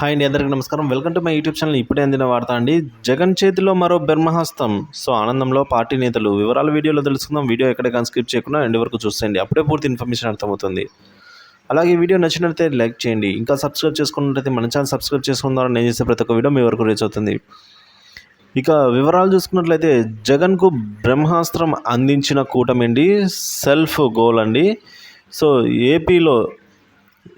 Hi అండి అందరికీ నమస్కారం. Welcome to my YouTube channel. ఇప్పుడే అందిన వార్త అండి. జగన్ చేతిలో మరో బ్రహ్మహస్తం సో ఆనందంలో పార్టీ నేతలు వివరాల వీడియోలో తెలుసుకుందాం. వీడియో ఎక్కడ స్కిప్ చేయకుండా ఎండ్ వరకు చూసేయండి. అప్పుడే పూర్తి ఇన్ఫర్మేషన్ అర్థమవుతుంది. అలాగే వీడియో నచ్చినట్లయితే లైక్ చేయండి. ఇంకా సబ్స్క్రైబ్ చేసుకున్నట్లయితే మన ఛానల్ సబ్స్క్రైబ్ చేసుకున్న నేను చేసే ప్రతి ఒక్క వీడియో మీ వరకు రీచ్ అవుతుంది. ఇక వివరాలు చూసుకున్నట్లయితే జగన్కు బ్రహ్మాస్త్రం అందించిన కూటమి సెల్ఫ్ గోల్ అండి. సో ఏపీలో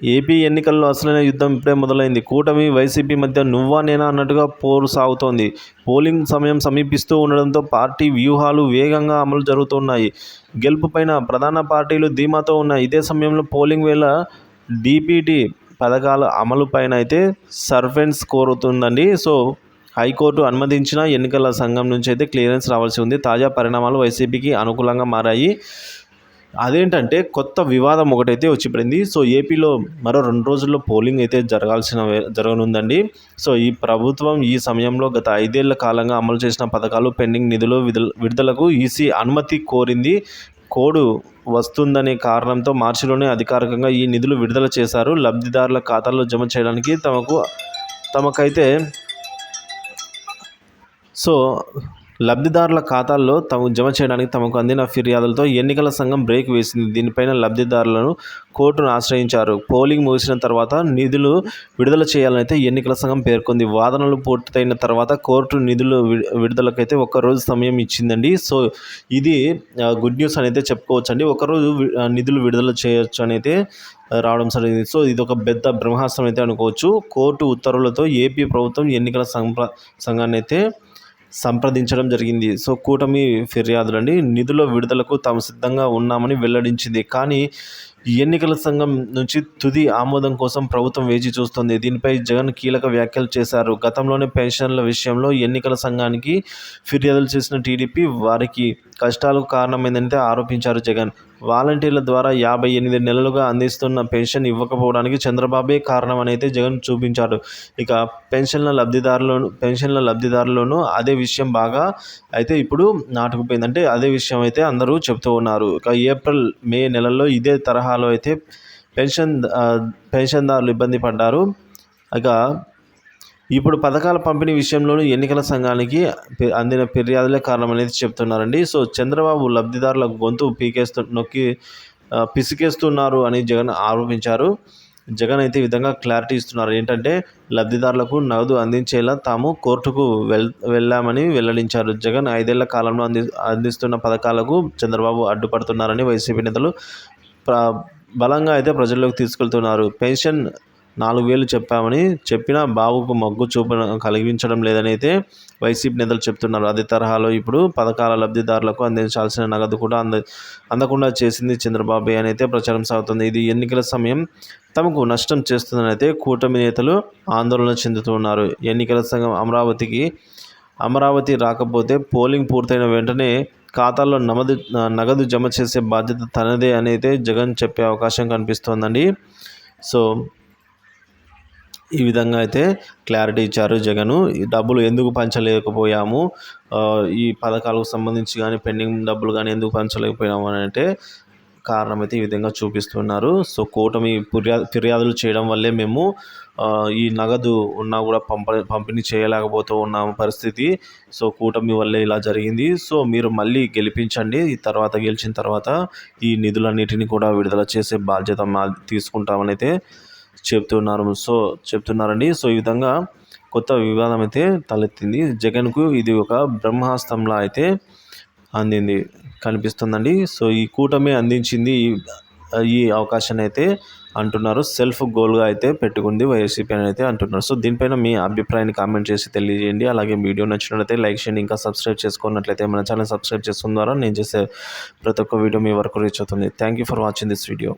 ఏపీ ఎన్నికల్లో అసలైన యుద్ధం ఇప్పుడే మొదలైంది. కూటమి వైసీపీ మధ్య నువ్వా నేనా అన్నట్టుగా పోరు సాగుతోంది. పోలింగ్ సమయం సమీపిస్తూ ఉండడంతో పార్టీ వ్యూహాలు వేగంగా అమలు జరుగుతున్నాయి. గెలుపు పైన ప్రధాన పార్టీలు ధీమాతో ఉన్నాయి. ఇదే సమయంలో పోలింగ్ వేళ డీపీటీ పథకాల అమలు పైన అయితే సర్వెన్స్ కోరుతుందండి. సో హైకోర్టు అనుమతించిన ఎన్నికల సంఘం నుంచి అయితే క్లియరెన్స్ రావాల్సి ఉంది. తాజా పరిణామాలు వైసీపీకి అనుకూలంగా మారాయి. అదేంటంటే కొత్త వివాదం ఒకటైతే వచ్చి పడింది సో ఏపీలో మరో రెండు రోజుల్లో పోలింగ్ అయితే జరగాల్సిన జరగనుందండి. సో ఈ ప్రభుత్వం ఈ సమయంలో గత ఐదేళ్ళ కాలంగా అమలు చేసిన పథకాలు పెండింగ్ నిధులు విడుదలకు ఈసీ అనుమతి కోరింది. కోడ్ వస్తుందనే కారణంతో మార్చిలోనే అధికారికంగా ఈ నిధులు విడుదల చేశారు. లబ్ధిదారుల ఖాతాల్లో జమ చేయడానికి తమకు తమకైతే సో లబ్ధిదారుల ఖాతాల్లో తమ జమ చేయడానికి తమకు అందిన ఫిర్యాదులతో ఎన్నికల సంఘం బ్రేక్ వేసింది. దీనిపైన లబ్ధిదారులను కోర్టును ఆశ్రయించారు. పోలింగ్ ముగిసిన తర్వాత నిధులు విడుదల చేయాలనైతే ఎన్నికల సంఘం పేర్కొంది. వాదనలు పూర్తయిన తర్వాత కోర్టు నిధులు విడుదలకైతే ఒక్కరోజు సమయం ఇచ్చిందండి. సో ఇది గుడ్ న్యూస్ అనేది చెప్పుకోవచ్చు అండి ఒకరోజు నిధులు విడుదల చేయొచ్చు అనేది రావడం జరిగింది. సో ఇది ఒక పెద్ద బ్రహ్మాస్త్రం అయితే అనుకోవచ్చు. కోర్టు ఉత్తర్వులతో ఏపీ ప్రభుత్వం ఎన్నికల సంఘ సంఘాన్ని అయితే సంప్రదించడం జరిగింది. సో కూటమి ఫిర్యాదులండి నిధుల విడుదలకు తాము సిద్ధంగా ఉన్నామని వెల్లడించింది. కానీ ఎన్నికల సంఘం నుంచి తుది ఆమోదం కోసం ప్రభుత్వం వేచి చూస్తుంది. దీనిపై జగన్ కీలక వ్యాఖ్యలు చేశారు. గతంలోనే పెన్షన్ల విషయంలో ఎన్నికల సంఘానికి ఫిర్యాదులు చేసిన టీడీపీ వారికి కష్టాలకు కారణమైందంటే ఆరోపించారు జగన్. వాలంటీర్ల ద్వారా యాభై ఎనిమిది నెలలుగా అందిస్తున్న పెన్షన్ ఇవ్వకపోవడానికి చంద్రబాబే కారణం అయితే జగన్ చూపించాడు. ఇక పెన్షన్ల లబ్ధిదారులను పెన్షన్ల లబ్ధిదారులను అదే విషయం బాగా అయితే ఇప్పుడు నాటుకుపోయింది. అంటే అదే విషయం అయితే అందరూ చెప్తూ ఉన్నారు. ఇక ఏప్రిల్ మే నెలల్లో ఇదే తరహాలో అయితే పెన్షన్ పెన్షన్దారులు ఇబ్బంది పడ్డారు. ఇక ఇప్పుడు పథకాల పంపిణీ విషయంలోనూ ఎన్నికల సంఘానికి అందిన ఫిర్యాదులే కారణం అనేది చెప్తున్నారండి. సో చంద్రబాబు లబ్ధిదారుల గొంతు పీకేస్తూ నొక్కి పిసికేస్తున్నారు అని జగన్ ఆరోపించారు. జగన్ అయితే ఈ విధంగా క్లారిటీ ఇస్తున్నారు. ఏంటంటే లబ్ధిదారులకు నగదు అందించేలా తాము కోర్టుకు వెల్ వెళ్ళామని వెల్లడించారు. జగన్ ఐదేళ్ళ కాలంలో అంది అందిస్తున్న పథకాలకు చంద్రబాబు అడ్డుపడుతున్నారని వైసీపీ నేతలు బలంగా అయితే ప్రజల్లోకి తీసుకెళ్తున్నారు. పెన్షన్ నాలుగు వేలు చెప్పామని చెప్పినా బాబుకు మొగ్గు చూపు కలిగించడం లేదని అయితే వైసీపీ నేతలు చెప్తున్నారు. అదే తరహాలో ఇప్పుడు పథకాల లబ్ధిదారులకు అందించాల్సిన నగదు కూడా అంద అందకుండా చేసింది చంద్రబాబు అని అయితే ప్రచారం సాగుతుంది. ఇది ఎన్నికల సమయం తమకు నష్టం చేస్తుందని అయితే కూటమి నేతలు ఆందోళన చెందుతున్నారు ఎన్నికల సంఘం అమరావతికి అమరావతి రాకపోతే పోలింగ్ పూర్తయిన వెంటనే ఖాతాల్లో నమదు నగదు జమ చేసే బాధ్యత తనదే అని అయితే జగన్ చెప్పే అవకాశం కనిపిస్తోందండి. సో ఈ విధంగా అయితే క్లారిటీ ఇచ్చారు జగను. ఈ డబ్బులు ఎందుకు పంచలేకపోయాము? ఈ పథకాలకు సంబంధించి కానీ పెండింగ్ డబ్బులు కానీ ఎందుకు పంచలేకపోయాము అని అంటే కారణం అయితే ఈ విధంగా చూపిస్తున్నారు. సో కూటమి ఫిర్యాదు ఫిర్యాదులు చేయడం వల్లే మేము ఈ నగదు ఉన్నా కూడా పంప పంపిణీ చేయలేకపోతూ ఉన్నాము పరిస్థితి. సో కూటమి వల్లే ఇలా జరిగింది. సో మీరు మళ్ళీ గెలిపించండి. ఈ తర్వాత గెలిచిన తర్వాత ఈ నిధులన్నిటిని కూడా విడుదల చేసే బాధ్యత మా తీసుకుంటామని అయితే చెప్తున్నారు. సో చెప్తున్నారండి. సో ఈ విధంగా కొత్త వివాదం అయితే తలెత్తింది. జగన్కు ఇది ఒక బ్రహ్మాస్త్రంలా అయితే అందింది కనిపిస్తుందండి. సో ఈ కూటమి అందించింది ఈ అవకాశాన్ని అయితే అంటున్నారు. సెల్ఫ్ గోల్గా అయితే పెట్టుకుంది వైఎస్సీపీ అని అయితే అంటున్నారు. సో దీనిపైన మీ అభిప్రాయాన్ని కామెంట్ చేసి తెలియజేయండి. అలాగే వీడియో నచ్చినట్లయితే లైక్ చేయండి. ఇంకా సబ్స్క్రైబ్ చేసుకున్నట్లయితే మన ఛానల్ సబ్స్క్రైబ్ చేసుకున్న ద్వారా నేను చేసే ప్రతి ఒక్క వీడియో మీ వరకు రీచ్ అవుతుంది. Thank you for watching this video.